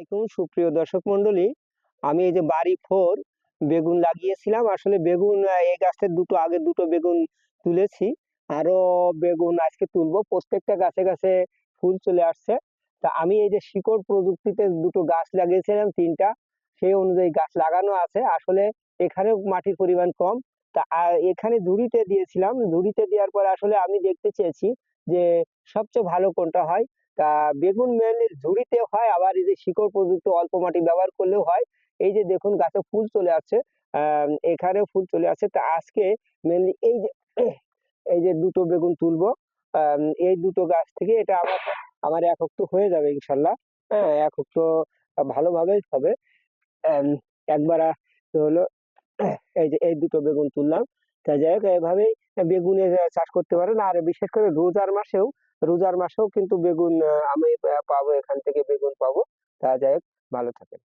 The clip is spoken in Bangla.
আলাইকুম, সুপ্রিয় দর্শক মন্ডলী আমি এই যে বাড়ি ফোর বেগুন লাগিয়েছিলাম। আসলে বেগুন এই গাছের দুটো আগে দুটো বেগুন তুলেছি। আরও বেগুন আজকে তুলবো। প্রত্যেকটা গাছে গাছে ফুল চলে আসছে। তা আমি এই যে শিকড় প্রযুক্তিতে দুটো গাছ লাগিয়েছিলাম, তিনটা। সেই অনুযায়ী গাছ লাগানো আছে। আসলে এখানেও মাটির পরিমাণ কম। তা এখানে ঝুড়িতে দিয়েছিলাম। ঝুড়িতে দেওয়ার পরে আসলে আমি দেখতে চেয়েছি যে সবচেয়ে ভালো কোনটা হয়? তা বেগুন মেনলি ঝুড়িতে হয়, আবার এই যে শিকড় প্রযুক্ত অল্প মাটি ব্যবহার করলেও হয়। এই যে দেখুন গাছে ফুল চলে আসছে এখানেও ফুল চলে আসছে। তা আজকে মেনলি এই যে এই যে দুটো বেগুন তুলবো এই দুটো গাছ থেকে এটা আমার আমার এক তো হয়ে যাবে ইনশাল্লাহ। হ্যাঁ এক তো ভালোভাবেই হবে। একবার হলো, এই যে এই দুটো বেগুন তুললাম। তা যাই হোক, এভাবেই বেগুনের চাষ করতে পারেন। আর বিশেষ করে রোজার মাসেও রোজার মাসেও কিন্তু বেগুন আমি পাবো, এখান থেকে বেগুন পাবো। তা যাই হোক, ভালো থাকেন।